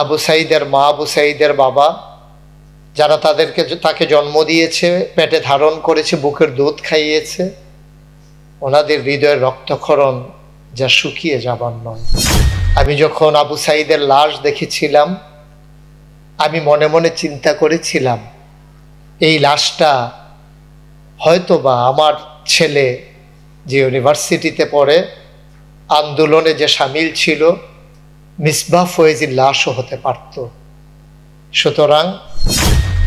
আবু সাইদের মা, আবু সাইদের বাবা, যারা তাদেরকে তাকে জন্ম দিয়েছে, পেটে ধারণ করেছে, বুকের দুধ খাইয়েছে, ওনাদের হৃদয়ের রক্তক্ষরণ যা শুকিয়ে যাবার নয়। আমি যখন আবু সাইদের লাশ দেখেছিলাম, আমি মনে মনে চিন্তা করেছিলাম, এই লাশটা হয়তো বা আমার ছেলে যে ইউনিভার্সিটিতে পড়ে, আন্দোলনে যে সামিল ছিল মিসবাহ ফয়েজির লাশও হতে পারত। সুতরাং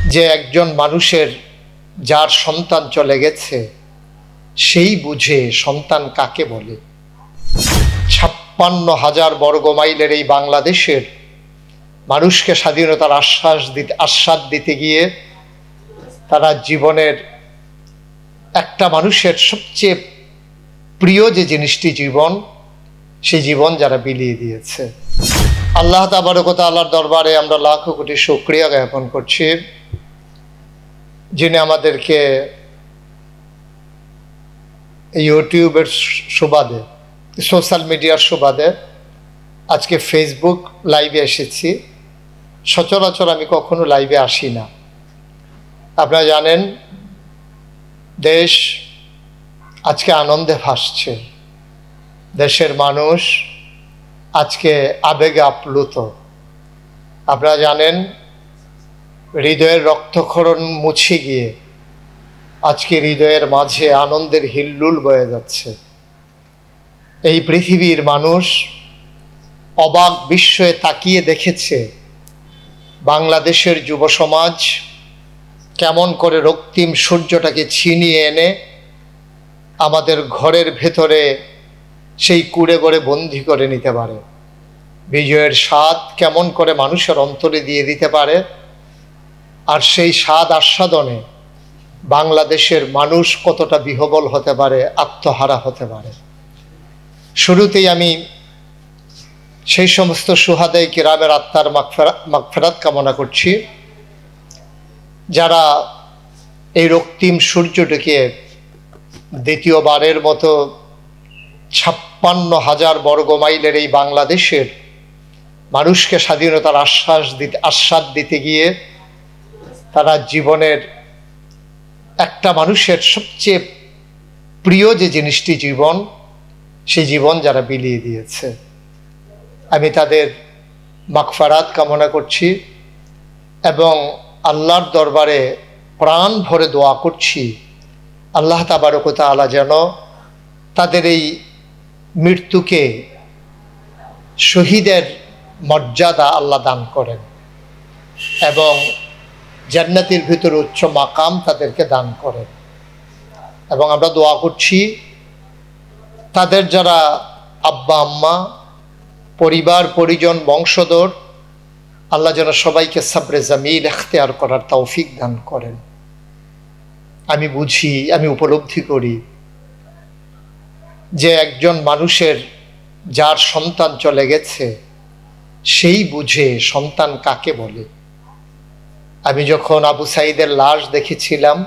যে একজন মানুষের যার সন্তান চলে গেছে, সেই বুঝে সন্তান কাকে বলে? ছাপ্পান্ন হাজার বর্গ মাইলের এই বাংলাদেশের মানুষকে স্বাধীনতার আশ্বাস দিতে আশ্বাদ দিতে গিয়ে তারা জীবনের একটা মানুষের সবচেয়ে প্রিয় যে জিনিসটি, জীবন সেই জীবন যারা বিলিয়ে দিয়েছে। আল্লাহ তাবারকতা আল্লাহর দরবারে আমরা লাখো কোটি শুক্রিয়া জ্ঞাপন করছি, যিনি আমাদেরকে ইউটিউবের সুবাদে, সোশ্যাল মিডিয়ার সুবাদে আজকে ফেসবুক লাইভে এসেছি। সচরাচর আমি কখনো লাইভে আসি না। আপনারা জানেন, দেশ আজকে আনন্দে ভাসছে। দেশের মানুষ আজকে আবেগে আপ্লুত। আপনারা জানেন, হৃদয়ের রক্তক্ষরণ মুছে গিয়ে আজকে হৃদয়ের মাঝে আনন্দের হিল্লুল বয়ে যাচ্ছে। এই পৃথিবীর মানুষ অবাক বিস্ময়ে তাকিয়ে দেখেছে, বাংলাদেশের যুব সমাজ কেমন করে রক্তিম সূর্যটাকে ছিনিয়ে এনে আমাদের ঘরের ভেতরে সেই কুড়ে গড়ে বন্দি করে নিতে পারে। বিজয়ের স্বাদ কেমন করে মানুষের অন্তরে দিয়ে দিতে পারে, আর সেই স্বাদ আস্বাদনে বাংলাদেশের মানুষ কতটা বিহবল হতে পারে, আত্মহারা হতে পারে। শুরুতেই আমি সেই সমস্ত সুহাদাই কিরামের আত্মার মাগফেরাত কামনা করছি। যারা এই রক্তিম সূর্যটিকে দ্বিতীয়বারের মতো ছাপ্পান্ন হাজার বর্গ মাইলের এই বাংলাদেশের মানুষকে স্বাধীনতার আশ্বাস দিতে আশ্বাদ দিতে গিয়ে তারা জীবনের একটা মানুষের সবচেয়ে প্রিয় যে জিনিসটি জীবন, সেই জীবন যারা বিলিয়ে দিয়েছে। আমি তাদের মাকফারাত কামনা করছি এবং আল্লাহর দরবারে প্রাণ ভরে দোয়া করছি। আল্লাহ তাবারকতা আলা যেন তাদের এই মৃত্যুকে শহীদের মর্যাদা আল্লাহ দান করেন এবং জান্নাতির ভিতরে উচ্চ মাকাম তাদেরকে দান করেন। এবং আমরা দোয়া করছি, তাদের যারা আব্বা, আম্মা, পরিবার, পরিজন, বংশধর, আল্লাহ যেন সবাইকে সাবরে জামিল এখতেয়ার করার তৌফিক দান করেন। আমি বুঝি, আমি উপলব্ধি করি যে একজন মানুষের যার সন্তান চলে গেছে, সেই বুঝে সন্তান কাকে বলে? আমি যখন আবু সাইদের লাশ দেখেছিলাম,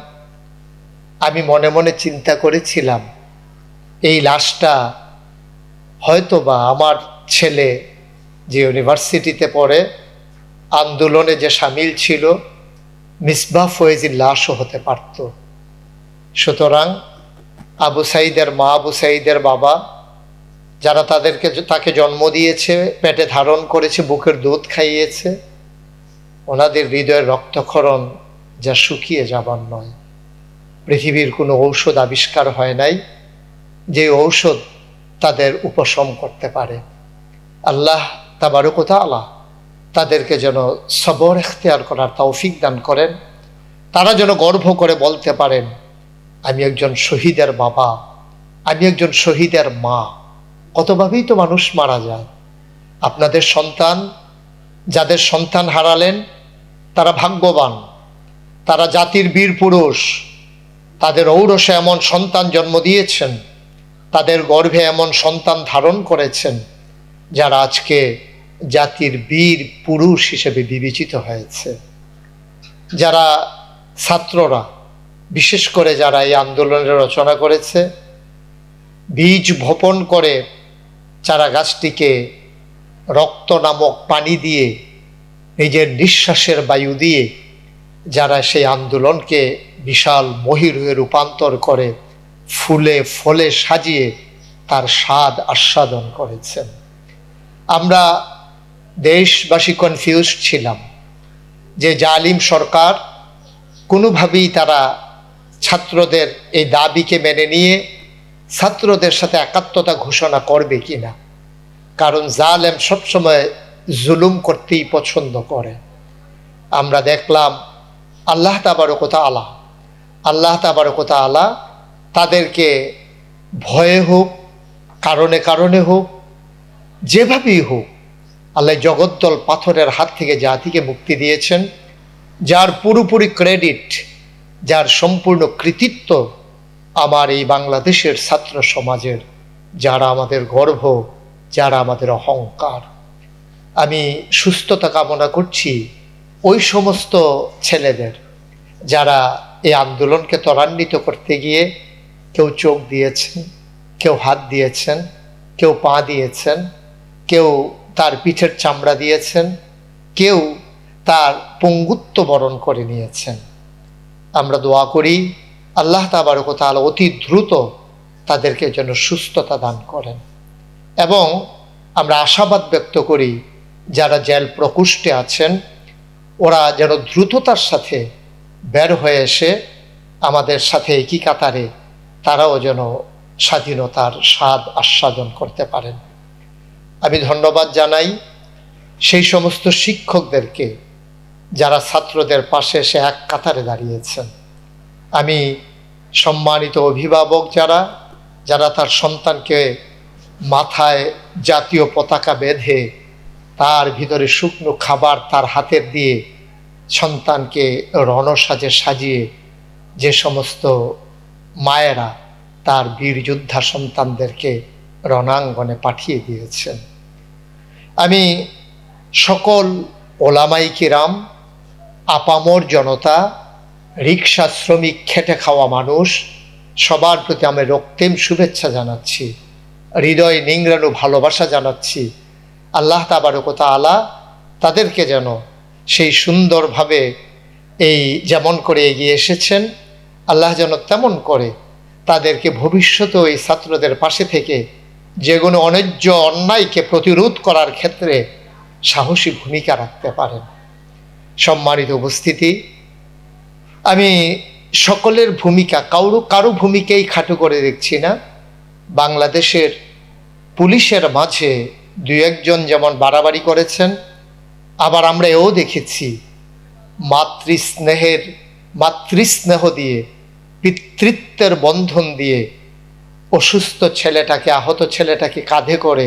আমি মনে মনে চিন্তা করেছিলাম, এই লাশটা হয়তো বা আমার ছেলে যে ইউনিভার্সিটিতে পড়ে, আন্দোলনে যে সামিল ছিল, মিসবাহ ফয়েজির লাশও হতে পারত। সুতরাং আবু সাইদের মা, আবু সাইদের বাবা, যারা তাদেরকে তাকে জন্ম দিয়েছে, পেটে ধারণ করেছে, বুকের দুধ খাইয়েছে, ওনাদের হৃদয়ের রক্তক্ষরণ যা শুকিয়ে যাবার নয়। পৃথিবীর কোনো ঔষধ আবিষ্কার হয় নাই, যে ঔষধ তাদের উপশম করতে পারে। আল্লাহ তাবারকতা আল্লাহ তাদেরকে যেন সবর এখতেয়ার করার তৌফিক দান করেন। তারা যেন গর্ব করে বলতে পারেন আমি একজন শহীদের বাবা, আমি একজন শহীদের মা। কতভাবেই তো মানুষ মারা যায়। আপনাদের সন্তান, যাদের সন্তান হারালেন, তারা ভাগ্যবান। তারা জাতির বীর পুরুষ। তাদের ঔরসে এমন সন্তান জন্ম দিয়েছেন। তাদের গর্ভে এমন সন্তান ধারণ করেছেন, যারা আজকে জাতির বীর পুরুষ হিসেবে বিবেচিত হয়েছে। যারা ছাত্ররা বিশেষ করে যারা এই আন্দোলনের রচনা করেছে, বীজ বপন করে চারা গাছটিকে রক্ত নামক পানি দিয়ে নিজের নিঃশ্বাসের বায়ু দিয়ে যারা সেই আন্দোলনকে বিশাল মহিরুহে রূপান্তর করে, ফুলে ফলে সাজিয়ে তার স্বাদ আস্বাদন করেছেন। আমরা দেশবাসী কনফিউজ ছিলাম যে জালিম সরকার কোনোভাবেই তারা ছাত্রদের এই দাবিকে মেনে নিয়ে ছাত্রদের সাথে একাত্মতা ঘোষণা করবে কি না কারণ জালেম সবসময় জুলুম করতেই পছন্দ করে। আমরা দেখলাম আল্লাহ তাবারকতা আলা আল্লাহ তাবারকতা আলা তাদেরকে ভয়ে হোক, কারণে কারণে হোক, যেভাবেই হোক, আল্লাহ জগদ্দল পাথরের হাত থেকে জাতিকে মুক্তি দিয়েছেন, যার পুরোপুরি ক্রেডিট যার সম্পূর্ণ কৃতিত্ব আমার এই বাংলাদেশের ছাত্র সমাজের, যারা আমাদের গর্ব, যারা আমাদের অহংকার। আমি সুস্থতা কামনা করছি ওই সমস্ত ছেলেদের, যারা এই আন্দোলনকে ত্বরান্বিত করতে গিয়ে কেউ চোখ দিয়েছেন, কেউ হাত দিয়েছেন, কেউ পা দিয়েছেন, কেউ তার পিঠের চামড়া দিয়েছেন, কেউ তার পঙ্গুত্ব বরণ করে নিয়েছেন। আমরা দোয়া করি, আল্লাহ তাবারকতাল অতি দ্রুত তাদেরকে যেন সুস্থতা দান করেন। এবং আমরা আশাবাদ ব্যক্ত করি, যারা জেল প্রকুষ্টে আছেন, ওরা যেন দ্রুততার সাথে বের হয়ে এসে আমাদের সাথে একই কাতারে তারাও যেন স্বাধীনতার স্বাদ আস্বাদন করতে পারেন। আমি ধন্যবাদ জানাই সেই সমস্ত শিক্ষকদেরকে যারা ছাত্রদের পাশে সে এক কাতারে দাঁড়িয়েছেন। আমি সম্মানিত অভিভাবক যারা যারা তার সন্তানকে মাথায় জাতীয় পতাকা বেঁধে তার ভিতরে শুকনো খাবার তার হাতের দিয়ে সন্তানকে রণসাজে সাজিয়ে যে সমস্ত মায়েরা তার বীর যোদ্ধা সন্তানদেরকে রণাঙ্গনে পাঠিয়ে দিয়েছেন। আমি সকল ওলামাই কিরাম আপামর জনতা রিক্সা শ্রমিক খেটে খাওয়া মানুষ, সবার প্রতি আমি রক্তিম শুভেচ্ছা জানাচ্ছি, হৃদয় নিংড়ানো ভালোবাসা জানাচ্ছি। আল্লাহ তাবারকতা আলা তাদেরকে যেন সেই সুন্দরভাবে এই যেমন করে এগিয়ে এসেছেন, আল্লাহ যেন তেমন করে তাদেরকে ভবিষ্যতে ওই ছাত্রদের পাশে থেকে যেগুলো অন্যায্য অন্যায়কে প্রতিরোধ করার ক্ষেত্রে সাহসী ভূমিকা রাখতে পারেন। সম্মানিত উপস্থিতি। আমি সকলের ভূমিকা, কারও কারও ভূমিকাই খাটো করে দেখছি না। বাংলাদেশের পুলিশের মাঝে দু একজন যেমন বাড়াবাড়ি করেছেন, আবার আমরা এও দেখেছি মাতৃস্নেহের, মাতৃস্নেহ দিয়ে, পিতৃত্বের বন্ধন দিয়ে অসুস্থ ছেলেটাকে, আহত ছেলেটাকে কাঁধে করে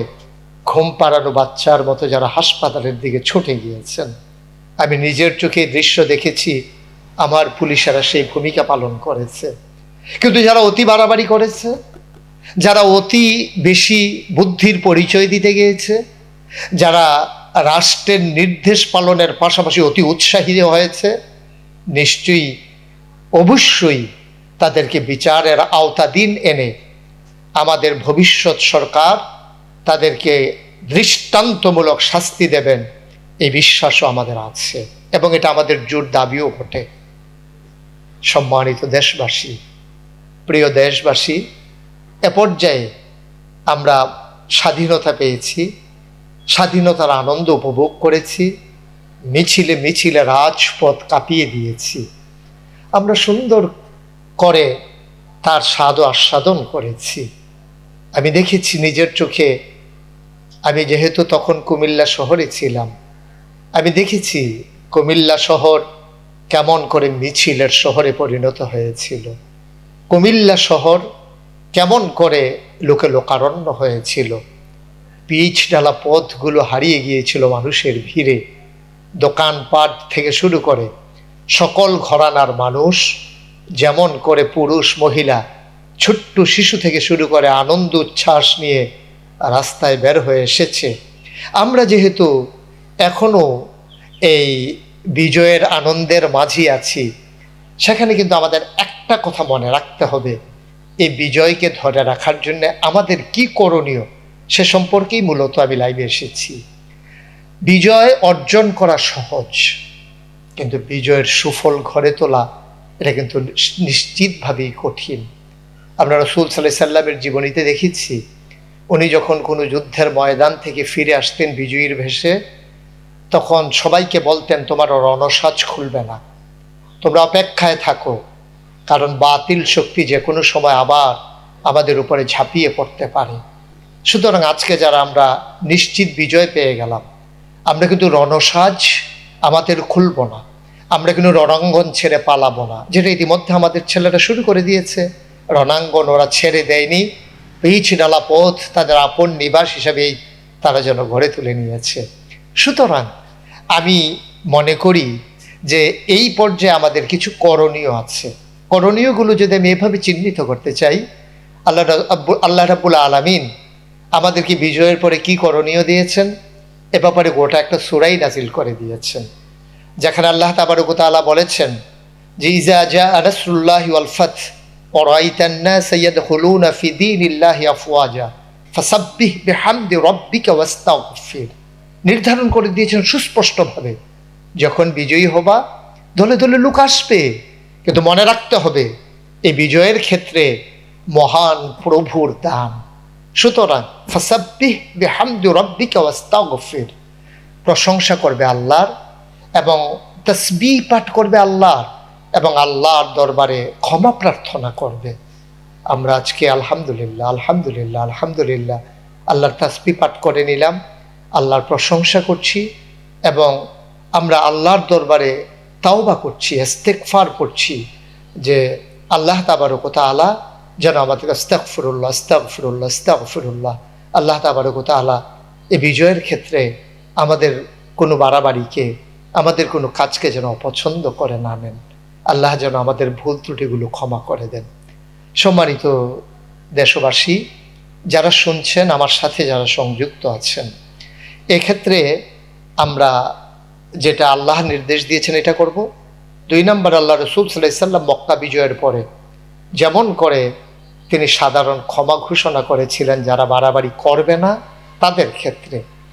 ঘুম পাড়ানো বাচ্চার মতো যারা হাসপাতালের দিকে ছুটে গিয়েছেন। আমি নিজের চোখে দৃশ্য দেখেছি, আমার পুলিশেরা সেই ভূমিকা পালন করেছে। কিন্তু যারা অতি বাড়াবাড়ি করেছে, যারা অতি বেশি বুদ্ধির পরিচয় দিতে গিয়েছে, যারা রাষ্ট্রের নির্দেশ পালনের পাশাপাশি অতি উৎসাহী হয়েছে, নিশ্চয়ই, অবশ্যই তাদেরকে বিচারের আওতাধীন এনে আমাদের ভবিষ্যৎ সরকার তাদেরকে দৃষ্টান্তমূলক শাস্তি দেবেন। এই বিশ্বাসও আমাদের আছে এবং এটা আমাদের জোর দাবিও ঘটে সম্মানিত দেশবাসী, প্রিয় দেশবাসী, এ পর্যায়ে আমরা স্বাধীনতা পেয়েছি, স্বাধীনতার আনন্দ উপভোগ করেছি, মিছিলে মিছিলে রাজপথ কাঁপিয়ে দিয়েছি। আমরা সুন্দর করে তার স্বাদ আস্বাদন করেছি। আমি দেখেছি নিজের চোখে, আমি যেহেতু তখন কুমিল্লা শহরে ছিলাম আমি দেখেছি কুমিল্লা শহর কেমন করে মিছিলের শহরে পরিণত হয়েছিল। কুমিল্লা শহর কেমন করে লোকে লোকারণ্য হয়েছিল। পিচ ডালা পথগুলো হারিয়ে গিয়েছিল মানুষের ভিড়ে। দোকানপাট থেকে শুরু করে সকল ঘরানার মানুষ, যেমন করে পুরুষ, মহিলা, ছোট্ট শিশু থেকে শুরু করে আনন্দ উচ্ছ্বাস নিয়ে রাস্তায় বের হয়ে এসেছে। আমরা যেহেতু এখনও এই বিজয়ের আনন্দের মাঝি আছি, সেখানে কিন্তু আমাদের একটা কথা মনে রাখতে হবে। এই বিজয়কে ধরে রাখার জন্য আমাদের কি করণীয় সে সম্পর্কেই মূলত আমি লাইভে এসেছি। বিজয় অর্জন করা সহজ, কিন্তু বিজয়ের সুফল ঘরে তোলা, এটা কিন্তু নিশ্চিতভাবেই কঠিন। আমরা রসুল সাল্লাহ সাল্লামের জীবনীতে দেখেছি, উনি যখন কোনো যুদ্ধের ময়দান থেকে ফিরে আসতেন বিজয়ীর ভেসে তখন সবাইকে বলতেন তোমার রণসাজ খুলবে না। তোমরা অপেক্ষায় থাকো, কারণ বাতিল শক্তি যে কোনো সময় আবার আমাদের উপরে ঝাঁপিয়ে পড়তে পারে। সুতরাং আজকে যারা আমরা নিশ্চিত বিজয় পেয়ে গেলাম, আমরা কিন্তু রণসাজ আমাদের খুলব না। আমরা কিন্তু রণাঙ্গন ছেড়ে পালাবো না, যেটা ইতিমধ্যে আমাদের ছেলেরা শুরু করে দিয়েছে। রণাঙ্গন ওরা ছেড়ে দেয়নি। পিচ ডালা পথ তাদের আপন নিবাস হিসাবেই তারা যেন গড়ে তুলে নিয়েছে। সুতরাং আমি মনে করি যে এই পর্যায়ে আমাদের কিছু করণীয় আছে। করণীয়গুলো যদি আমি এভাবে চিহ্নিত করতে চাই, আল্লাহ আল্লাহ রাবুল আলামিন আমাদেরকে বিজয়ের পরে কি করণীয় দিয়েছেন? এ ব্যাপারে গোটা একটা সুরাই নাজিল করে দিয়েছেন। যেখানে আল্লাহ তাবারকতালা বলেছেন যে ইজা জা আনাসরুল্লাহি ওয়াল ফাত ওরাইতান্না সৈয়দ হুলুনা ফি দীনিল্লাহি আফওয়াজা, ফাসাব্বিহ বিহামদি রাব্বিকা ওয়াস্তাগফির। নির্ধারণ করে দিয়েছেন সুস্পষ্টভাবে। যখন বিজয়ী হবা দলে দলে লোক আসবে, কিন্তু মনে রাখতে হবে এই বিজয়ের ক্ষেত্রে মহান প্রভুর দান। সুতরাং, ফাসাব্বিহ প্রশংসা করবে আল্লাহর এবং তসবি পাঠ করবে আল্লাহর এবং আল্লাহর দরবারে ক্ষমা প্রার্থনা করবে। আমরা আজকে আলহামদুলিল্লাহ আলহামদুলিল্লাহ আলহামদুলিল্লাহ, আল্লাহর তসবি পাঠ করে নিলাম। আল্লাহর প্রশংসা করছি এবং আমরা আল্লাহর দরবারে তাওবা করছি ইস্তেকফার করছি যে আল্লাহ তাবারকতা আলা যেন আমাদের আস্তাকফিরুল্লাহ আস্তাকফিরুল্লাহ আস্তাকফিরুল্লাহ আল্লাহ তাবারকতা আলা এ বিজয়ের ক্ষেত্রে আমাদের কোনো বাড়াবাড়িকে, আমাদের কোনো কাজকে যেন অপছন্দ করে না নেন। আল্লাহ যেন আমাদের ভুল ত্রুটিগুলো ক্ষমা করে দেন। সম্মানিত দেশবাসী, যারা শুনছেন, আমার সাথে যারা সংযুক্ত আছেন এক্ষেত্রে আমরা যেটা আল্লাহ নির্দেশ দিয়েছেন এটা করব। দুই নম্বর, আল্লাহ রসুল সাল্লাম মক্কা বিজয়ের পরে যেমন করে তিনি সাধারণ ক্ষমা ঘোষণা করেছিলেন, যারা বাড়াবাড়ি করবে না তাদের ক্ষেত্রে।